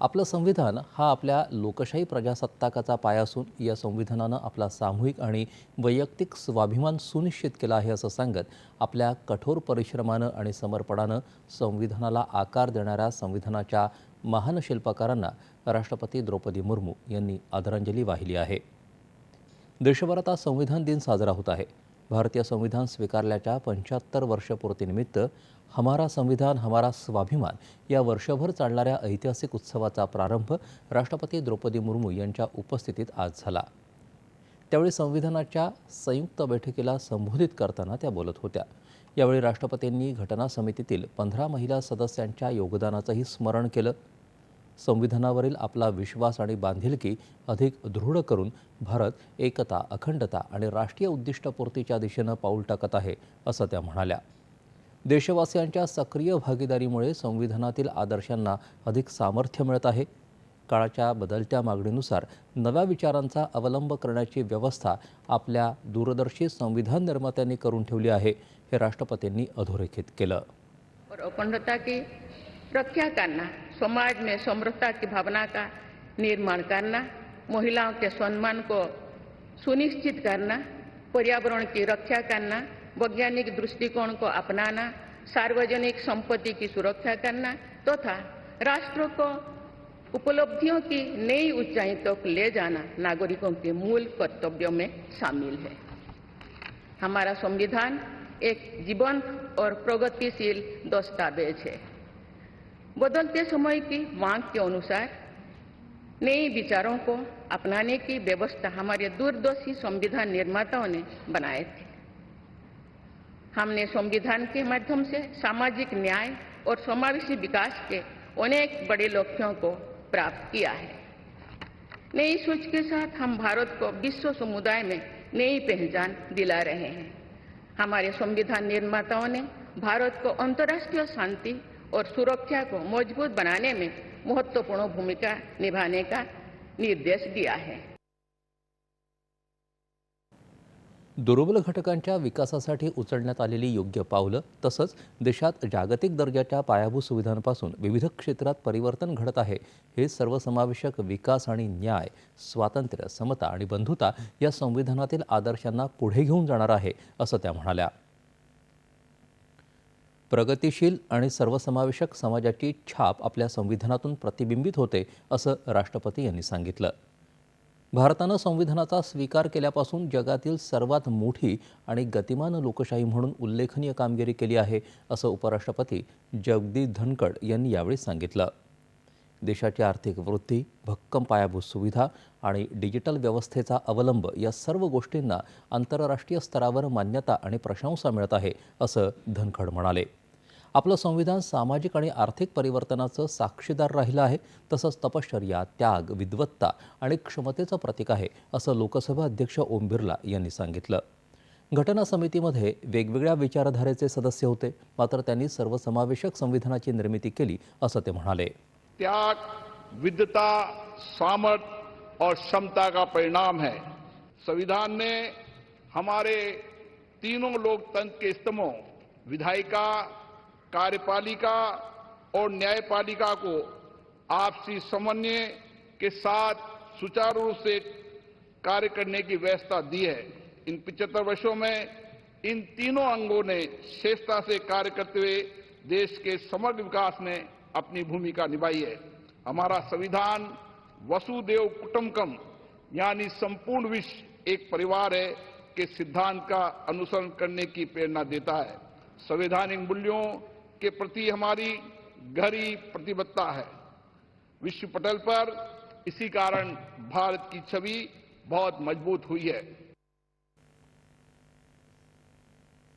आपलं संविधान हा आपल्या लोकशाही प्रजासत्ताकाचा पाया असून या संविधानानं आपला सामूहिक आणि वैयक्तिक स्वाभिमान सुनिश्चित केला आहे असं सांगत आपल्या कठोर परिश्रमानं आणि समर्पणानं संविधानाला आकार देणाऱ्या संविधानाच्या महान शिल्पकारांना राष्ट्रपती द्रौपदी मुर्मू यांनी आदरांजली वाहिली आहे. देशभरात आज संविधान दिन साजरा होत आहे. भारतीय संविधान स्वीकारल्याच्या पंच्याहत्तर वर्षपूर्तीनिमित्त हमारा संविधान हमारा स्वाभिमान या वर्षभर चालणाऱ्या ऐतिहासिक उत्सवाचा प्रारंभ राष्ट्रपती द्रौपदी मुर्मू यांच्या उपस्थितीत आज झाला. त्यावेळी संविधानाच्या संयुक्त बैठकीला संबोधित करताना त्या बोलत होत्या. यावेळी राष्ट्रपतींनी घटना समितीतील पंधरा महिला सदस्यांच्या योगदानाचंही स्मरण केलं. संविधानावरील आपला विश्वास आणि बांधिलकी अधिक दृढ करून भारत एकता अखंडता आणि राष्ट्रीय उद्दिष्टपूर्तीच्या दिशेनं पाऊल टाकत आहे असं त्या म्हणाल्या. देशवासियांच्या सक्रिय भागीदारीमुळे संविधानातील आदर्शांना अधिक सामर्थ्य मिळत आहे. काळाच्या बदलत्या मागणीनुसार नव्या विचारांचा अवलंब करण्याची व्यवस्था आपल्या दूरदर्शी संविधान निर्मात्यांनी करून ठेवली आहे हे राष्ट्रपतींनी अधोरेखित केलं. और अखंडता की रक्षा करना, समाज में समृद्धता की भावना का निर्माण करना, महिलाओं के सम्मान को सुनिश्चित करना, पर्यावरण की रक्षा करना, वैज्ञानिक दृष्टिकोण को अपनाना, सार्वजनिक संपत्ति की सुरक्षा करना तथा तो राष्ट्र को उपलब्धियों की नई ऊंचाई तक ले जाना नागरिकों के मूल कर्तव्यों में शामिल है। हमारा संविधान एक जीवंत और प्रगतिशील दस्तावेज़ है। बदलते समय की मांग के अनुसार नए विचारों को अपनाने की व्यवस्था हमारे दूरदर्शी संविधान निर्माताओं ने बनाए थे। हमने संविधान के माध्यम से सामाजिक न्याय और समावेशी विकास के अनेक बड़े लक्ष्यों को प्राप्त किया है। नई सोच के साथ हम भारत को विश्व समुदाय में नई पहचान दिला रहे हैं। हमारे संविधान निर्माताओं ने भारत को अंतर्राष्ट्रीय शांति और सुरक्षा को मजबूत बनाने में महत्त्वपूर्ण भूमिका निभाने का निर्देश दिया है। दुर्बल घटकांच्या विकासासाठी उचलण्यात आलेली योग्य पावलं तसंच देशात जागतिक दर्जाच्या पायाभूत सुविधांपासून विविध क्षेत्रात परिवर्तन घडत आहे हे सर्वसमावेशक विकास आणि न्याय स्वातंत्र्य समता आणि बंधुता या संविधानातील आदर्शांना पुढे घेऊन जाणार आहे असं त्या म्हणाल्या. प्रगतिशील आणि सर्वसमावेशक समाजाची छाप आपल्या संविधानातून प्रतिबिंबित होते असं राष्ट्रपती यांनी सांगितलं. भारतानं संविधानाचा स्वीकार केल्यापासून जगातील सर्वात मोठी आणि गतिमान लोकशाही म्हणून उल्लेखनीय कामगिरी केली आहे असं उपराष्ट्रपती जगदीप धनकड यांनी यावेळी सांगितलं. देशाची आर्थिक वृद्धी भक्कम पायाभूत सुविधा आणि डिजिटल व्यवस्थेचा अवलंब या सर्व गोष्टींना आंतरराष्ट्रीय स्तरावर मान्यता आणि प्रशंसा मिळत आहे असं धनखड म्हणाले. आपलं संविधान सामाजिक आणि आर्थिक परिवर्तनाचं साक्षीदार राहिलं आहे तसंच तपश्चर्या त्याग विद्वत्ता आणि क्षमतेचं प्रतीक आहे असं लोकसभा अध्यक्ष ओम बिर्ला यांनी सांगितलं. घटना समितीमध्ये वेगवेगळ्या विचारधारेचे सदस्य होते मात्र त्यांनी सर्वसमावेशक संविधानाची निर्मिती केली असं ते म्हणाले. त्याग विद्वता सामर्थ्य और क्षमता का परिणाम है। संविधान ने हमारे तीनों लोकतंत्र के स्तंभों विधायिका कार्यपालिका और न्यायपालिका को आपसी समन्वय के साथ सुचारू रूप से कार्य करने की व्यवस्था दी है। इन पिछहत्तर वर्षों में इन तीनों अंगों ने श्रेष्ठता से कार्य करते हुए देश के समग्र विकास में अपनी भूमिका निभाई है। हमारा संविधान वसुदेव कुटुंबकम यानी संपूर्ण विश्व एक परिवार है, के सिद्धांत का अनुसरण करने की प्रेरणा देता है। संवैधानिक मूल्यों के प्रति हमारी गहरी प्रतिबद्धता है। विश्व पटल पर इसी कारण भारत की छवि बहुत मजबूत हुई है।